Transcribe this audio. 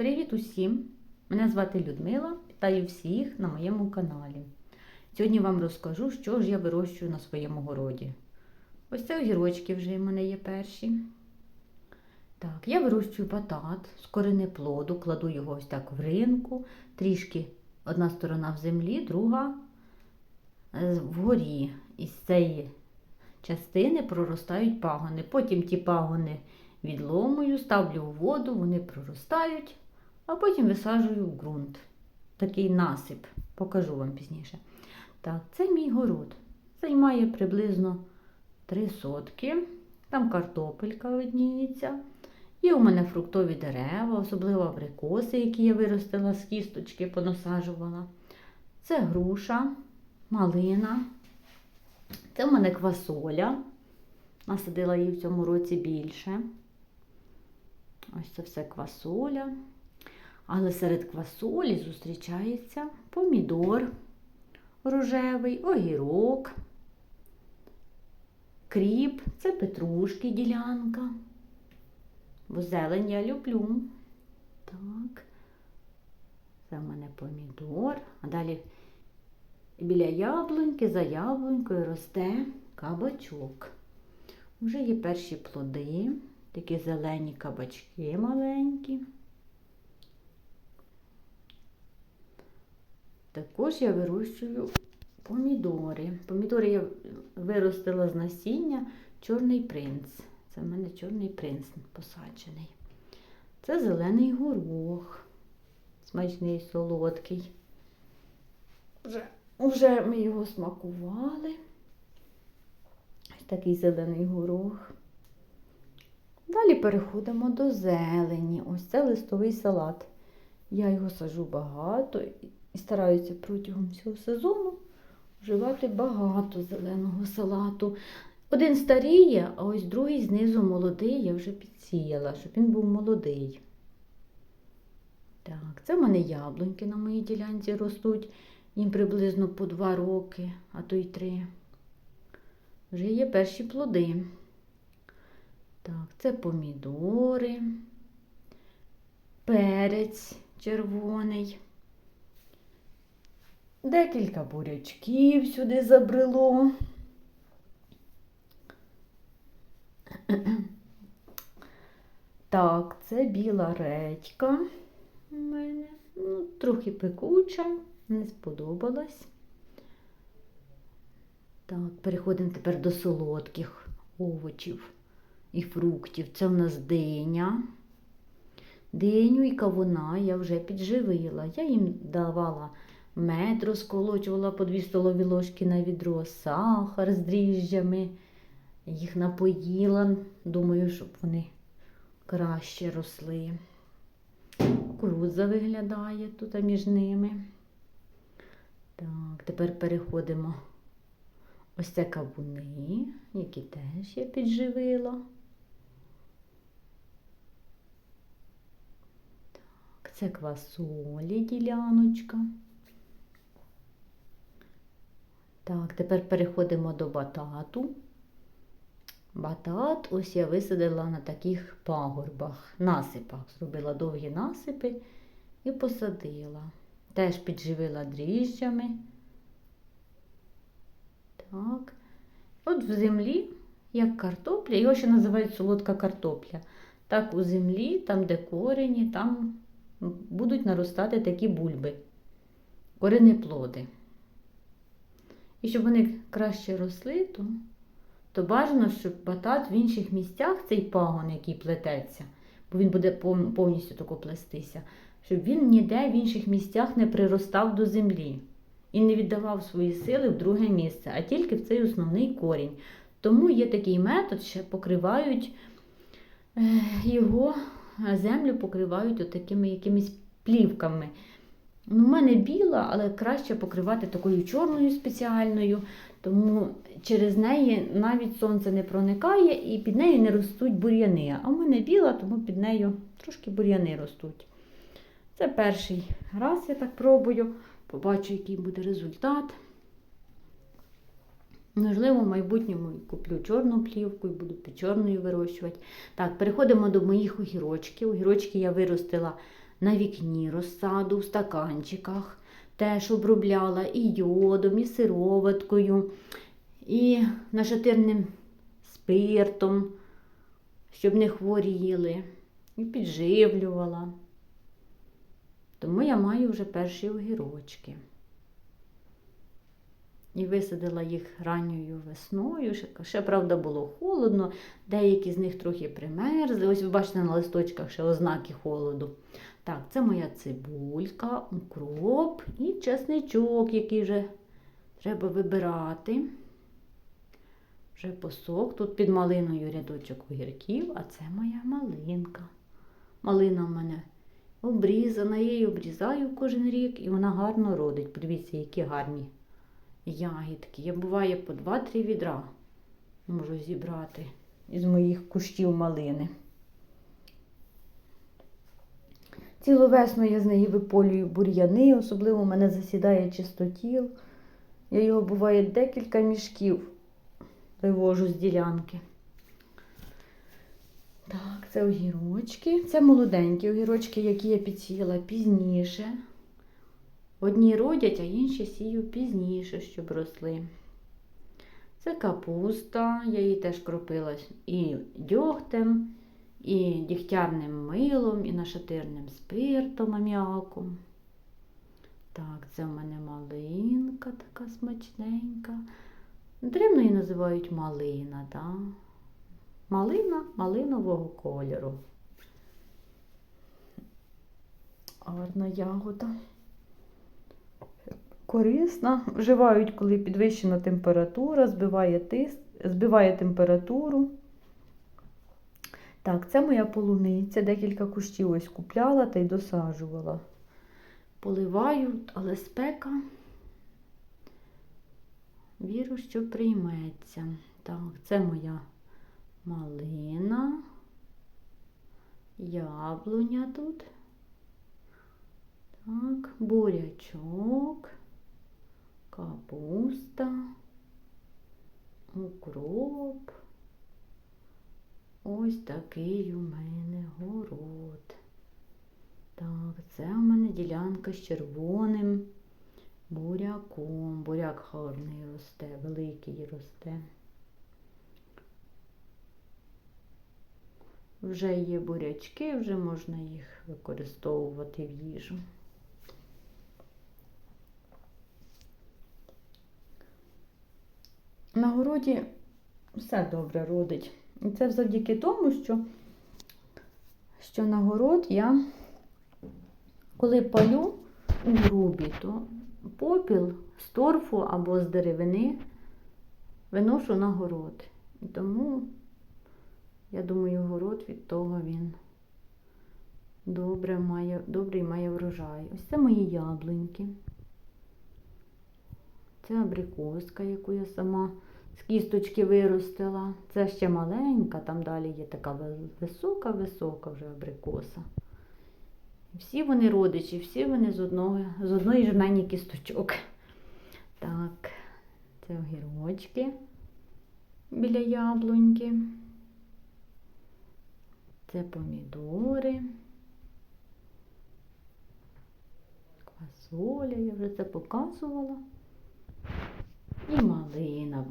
Привіт усім! Мене звати Людмила. Вітаю всіх на моєму каналі. Сьогодні вам розкажу, що ж я вирощую на своєму городі. Ось це огірочки вже в мене є перші. Так, я вирощую батат з коренеплоду, кладу його ось так в ринку, трішки одна сторона в землі, друга е, вгорі. Із цієї частини проростають пагони. Потім ті пагони відломую, ставлю у воду, вони проростають, а потім висаджую в ґрунт. Такий насип, покажу вам пізніше. Так, це мій город. Займає приблизно 3 сотки. Там картопелька видніється. Є у мене фруктові дерева, особливо абрикоси, які я виростила з кісточки, понасаджувала. Це груша, малина. Це в мене квасоля. Насадила її в цьому році більше. Ось це все квасоля. Але серед квасолі зустрічається помідор рожевий, огірок, кріп, це петрушки ділянка. Бо зелень я люблю. Так. Це в мене помідор. А далі біля яблуньки, за яблунькою росте кабачок. Вже є перші плоди, такі зелені кабачки маленькі. Також я вирощую помідори. Помідори я виростила з насіння чорний принц. Це в мене чорний принц посаджений. Це зелений горох, смачний солодкий. Вже, вже ми його смакували. Ось такий зелений горох. Далі переходимо до зелені. Ось це листовий салат. Я його сажу багато і стараюся протягом всього сезону вживати багато зеленого салату. Один старіє, а ось другий знизу молодий, я вже підсіяла, щоб він був молодий. Так, це в мене яблуньки на моїй ділянці ростуть. Їм приблизно по два роки, а то й три. Вже є перші плоди. Так, це помідори, перець червоний. Декілька бурячків сюди забрело. Так, це біла редька у мене. Ну, трохи пекуча, не сподобалась. Так, переходимо тепер до солодких овочів і фруктів. Це в нас диня. Диню і кавуна я вже підживила. Я їм давала мед, розколочувала по дві столові ложки на відро, сахар з дріжджами. Їх напоїла. Думаю, щоб вони краще росли. Кукурудза виглядає тут між ними. Так, тепер переходимо. Ось це кавуни, які теж я підживила. Так, це квасолі діляночка. Так, тепер переходимо до батату. Батат ось я висадила на таких пагорбах, насипах. Зробила довгі насипи і посадила. Теж підживила дріжджами. Так. От в землі, як картопля, його ще називають солодка картопля. Так у землі, там, де корені, там будуть наростати такі бульби, коренеплоди. І щоб вони краще росли, то, то бажано, щоб батат в інших місцях, цей пагон, який плететься, бо він буде повністю тако плестися, щоб він ніде в інших місцях не приростав до землі і не віддавав свої сили в друге місце, а тільки в цей основний корінь. Тому є такий метод, що покривають його землю покривають отакими якимись плівками. Ну, У мене біла, але краще покривати такою чорною спеціальною, тому через неї навіть сонце не проникає і під нею не ростуть бур'яни. А в мене біла, тому під нею трошки бур'яни ростуть. Це перший раз я так пробую. Побачу, який буде результат. Можливо, в майбутньому куплю чорну плівку і буду під чорною вирощувати. Так, переходимо до моїх огірочків. Огірочки я виростила на вікні розсаду в стаканчиках. Теж обробляла і йодом, і сироваткою, і нашатирним спиртом, щоб не хворіли, і підживлювала. Тому я маю вже перші огірочки. І висадила їх ранньою весною. Ще, ще, правда, було холодно, деякі з них трохи примерзли. Ось ви бачите на листочках ще ознаки холоду. Так, це моя цибулька, укроп і чесничок, який вже треба вибирати. Вже посок. Тут під малиною рядочок огірків, а це моя малинка. Малина в мене обрізана, я її обрізаю кожен рік і вона гарно родить. Подивіться, які гарні ягідки. Я буває по 2-3 відра можу зібрати із моїх кущів малини. Цілу весну я з неї виполюю бур'яни, особливо мене засідає чистотіл. Я його буває декілька мішків вивожу з ділянки. Так, це огірочки. Це молоденькі огірочки, які я підсіяла пізніше. Одні родять, а інші сію пізніше, щоб росли. Це капуста, я її теж кропила і дьогтем, і дігтярним милом, і нашатирним спиртом аміаком. Так, це в мене малинка така смачненька. Древно її називають малина, так? Малина малинового кольору. Гарна ягода. Корисна. Вживають, коли підвищена температура, збиває тиск, збиває температуру. Так, це моя полуниця. Декілька кущів ось купляла та й досаджувала. Поливаю, але спека. Віру, що прийметься. Так, це моя малина, яблуня тут. Так, бурячок, капуста, укроп. Ось такий у мене город. Так, це у мене ділянка з червоним буряком. Буряк гарний росте, великий росте. Вже є бурячки, вже можна їх використовувати в їжу. На городі все добре родить. І це завдяки тому, що, що на город я, коли палю у грубі, то попіл з торфу або з деревини виношу на город. І тому, я думаю, город від того він добре має, добрий має врожай. Ось це мої яблуньки. Це абрикоска, яку я сама з кісточки виростила. Це ще маленька, там далі є така висока-висока вже абрикоса. Всі вони родичі, всі вони з одного, з одної жменні кісточок. Так, це огірочки біля яблуньки. Це помідори. Квасоля, я вже це показувала. І малина.